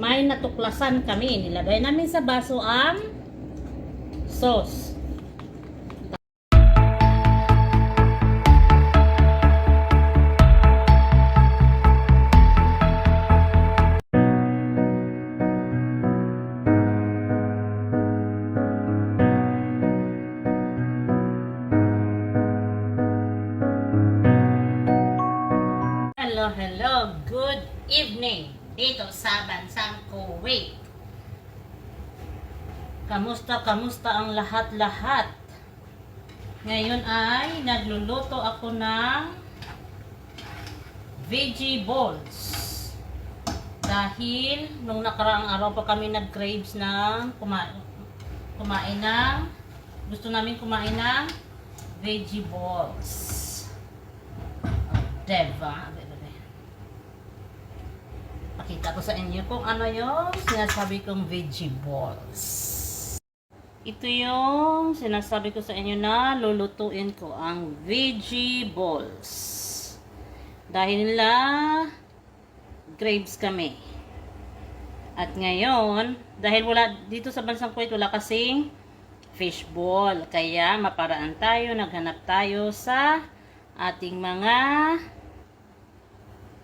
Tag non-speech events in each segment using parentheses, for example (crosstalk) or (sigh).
may natuklasan kami. Nilagay namin sa baso ang sauce. Hello, hello. Good evening. Dito sa bansang Kuwait. Kamusta, kamusta ang lahat-lahat? Ngayon ay nagluluto ako ng veggie balls. Dahil nung nakaraang araw pa kami nag-craves ng kumain, kumain ng gusto namin kumain ng veggie balls. Diba? Pakita ko sa inyo kung ano yung sinasabi kong veggie balls. Ito yung sinasabi ko sa inyo na lulutuin ko ang veggie balls. Dahil nila grapes kami. At ngayon, dahil wala dito sa bansang Kuwait wala kasing fishball. Kaya maparaan tayo, naghanap tayo sa ating mga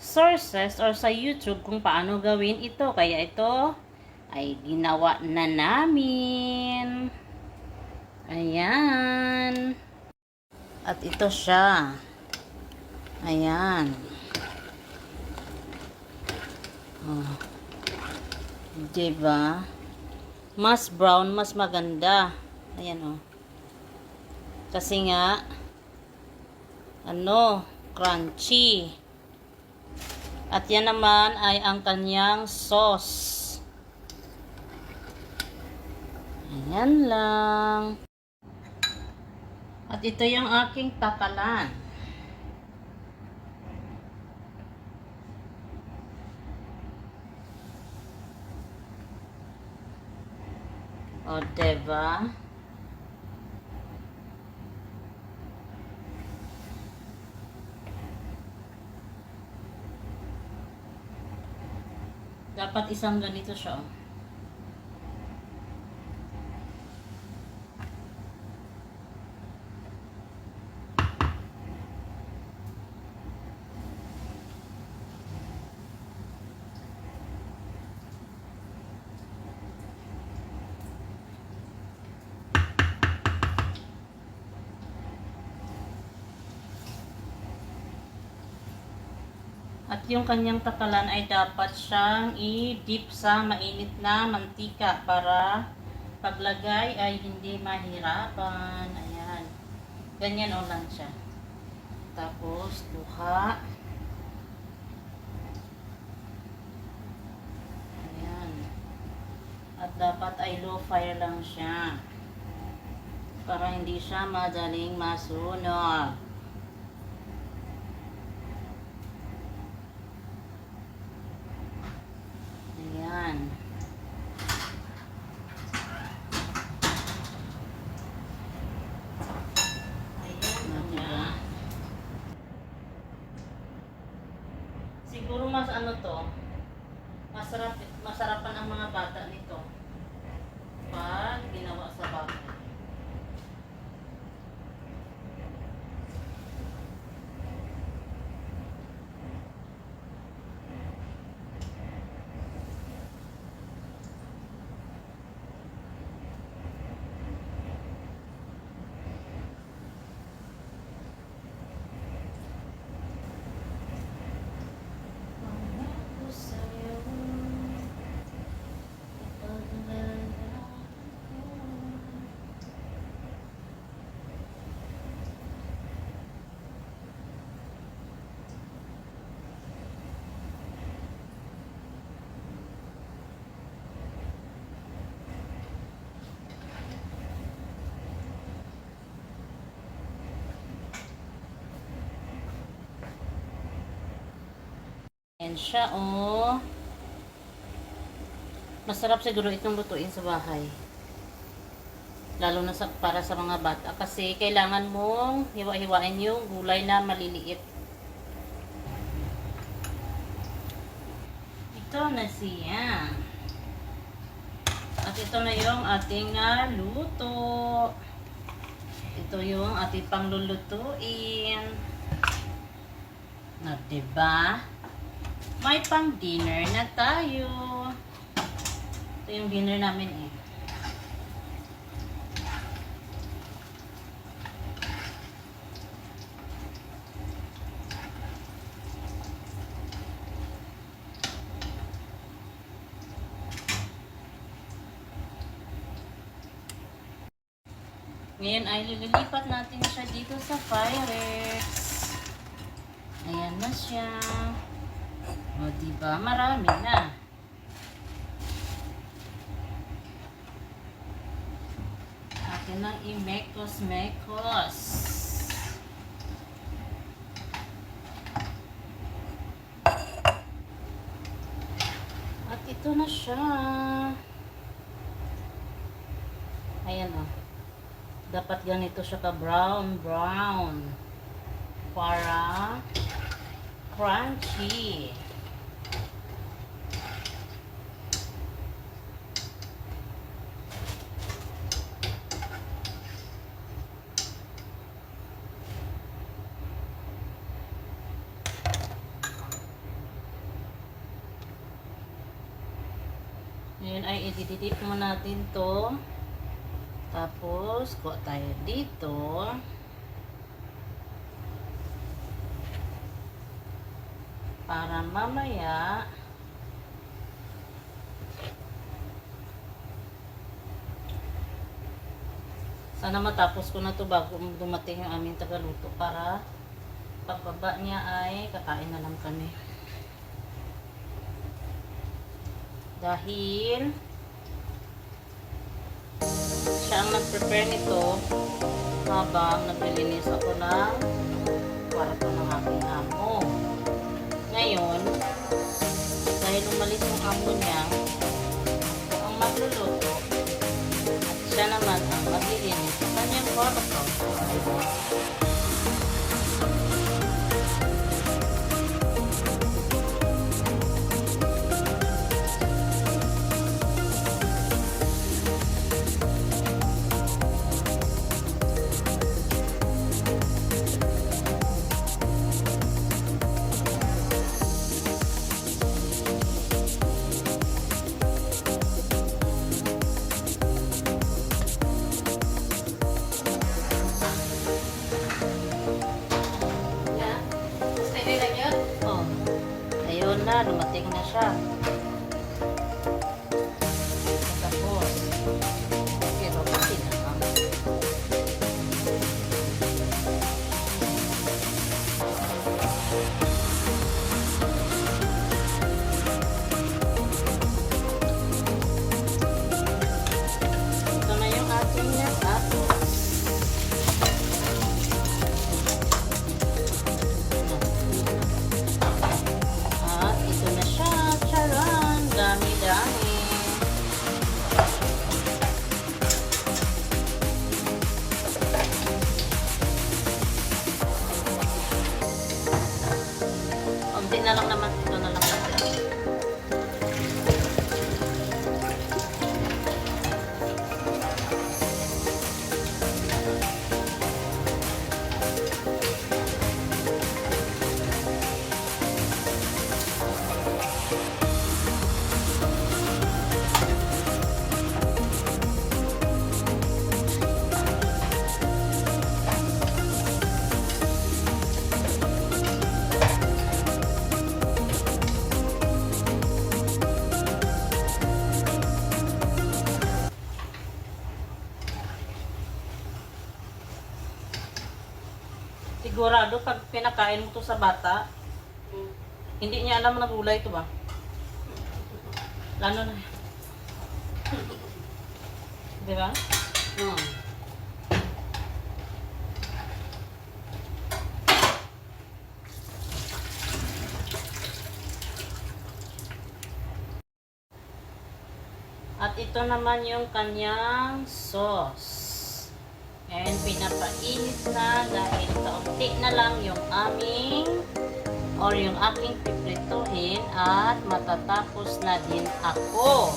sources or sa YouTube kung paano gawin ito. Kaya ito ay ginawa na namin. Ayan. At ito siya. Ayan. Oh. Diba? Mas brown, mas maganda. Ayan oh. Kasi nga, ano, crunchy. At yan naman ay ang kanyang sauce. Ayan lang. At ito yung aking takalan. O, diba? Dapat isang ganito siya. oh. Yung kanyang takalan ay dapat siyang i-dip sa mainit na mantika para paglagay ay hindi mahirapan. Ayan. Ganyan o lang siya. Tapos, duha. Ayan. At dapat ay low fire lang siya. Para hindi siya madaling masunog. Ayan. Ayan, diba? Siguro mas ano to, masarap, masarapan ang mga bata nito. Pag ginawa sa bahay. Ako sa'yo, ipaglalaro ko. Ayan siya, oh. Masarap siguro itong lutuin sa bahay. Lalo na sa, para sa mga bata. Kasi kailangan mong hiwa-hiwain yung gulay na maliliit. ito na siya. At ito na yung ating ah, luto. Ito yung ating panglulutuin. Na, diba? May pang dinner na tayo. Ito yung dinner namin eh. Ngayon ay lililipat natin siya dito sa Pyrex. Ayan na siya. O, diba? Marami na. Atin nang i-mekos-mekos. At ito na siya. Ayan o. Dapat ganito siya ka brown brown. Para crunchy. Ngayon ay idididip mo natin to. Tapos, kuha tayo dito. Para mamaya, sana matapos ko na to bago dumating yung aming tagaluto para pagbaba niya ay kakain na lang kami. Dahil siya ang nag-prepare nito habang naglilinis ako ng kwarto ng aking amo. Ngayon, dahil umalis yung amo niya, ang magluluto at siya naman ang maglilinis sa kanyang kwarto. Oh, ayun na, dumating na siya. Tapos, pero kasi na lang. Ito na yung ating natapos. Na lang naman. Pag pinakain mo to sa bata, hindi niya alam na gulay ito ba? Lalo na. Di ba? Hmm. At ito naman yung kanyang sauce. Ngayon, pinapainit na dahil kaunti na lang yung aming or yung aking piprituhin at matatapos na din ako.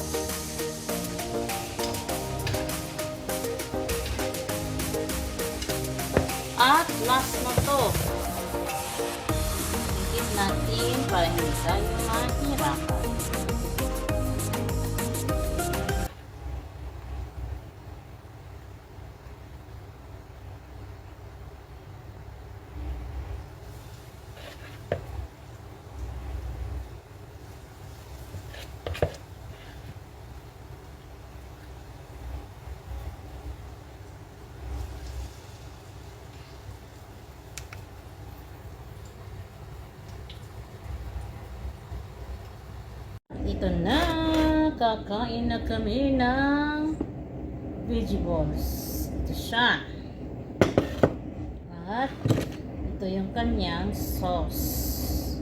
At last na to. Higit natin para hindi tayo mahirapan. Ito na, kakain na kami ng vegetables. Ito siya. At ito yung kanyang sauce.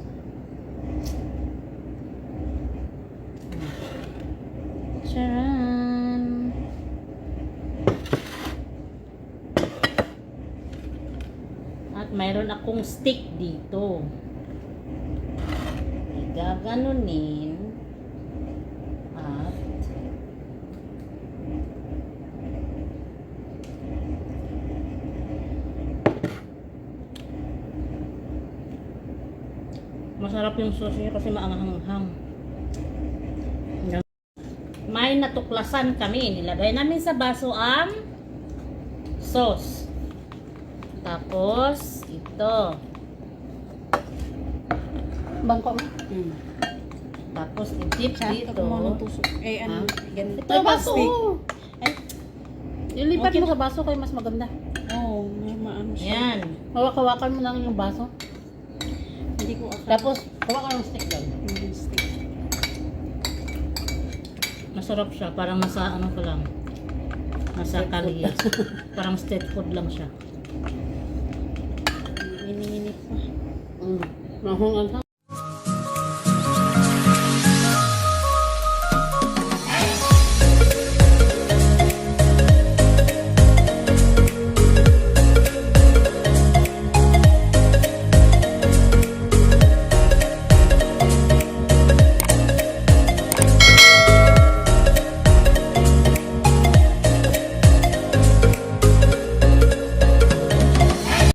Charan! At mayroon akong stick dito. Gaganunin at masarap yung sauce niya kasi maanghang-hang. May natuklasan kami. Nilagay namin sa baso ang sauce. Tapos, ito. Bangko mo? Hmm. Tapos, i-dip dito. ito mo tusok. Eh, ano? Ganito. Ito, baso. Ay, ilipat Okay. mo sa baso kayo mas maganda. Oo, oh, may maano siya. Yan. Hawak-hawakan mo lang yung baso. Hindi ko akala. Tapos, hawakan yung stick lang. Stick. Masarap siya. Parang nasa ano ko lang. Nasa kalihis. (laughs) Parang street food lang siya. Ininginit pa. Mm. Mahong ang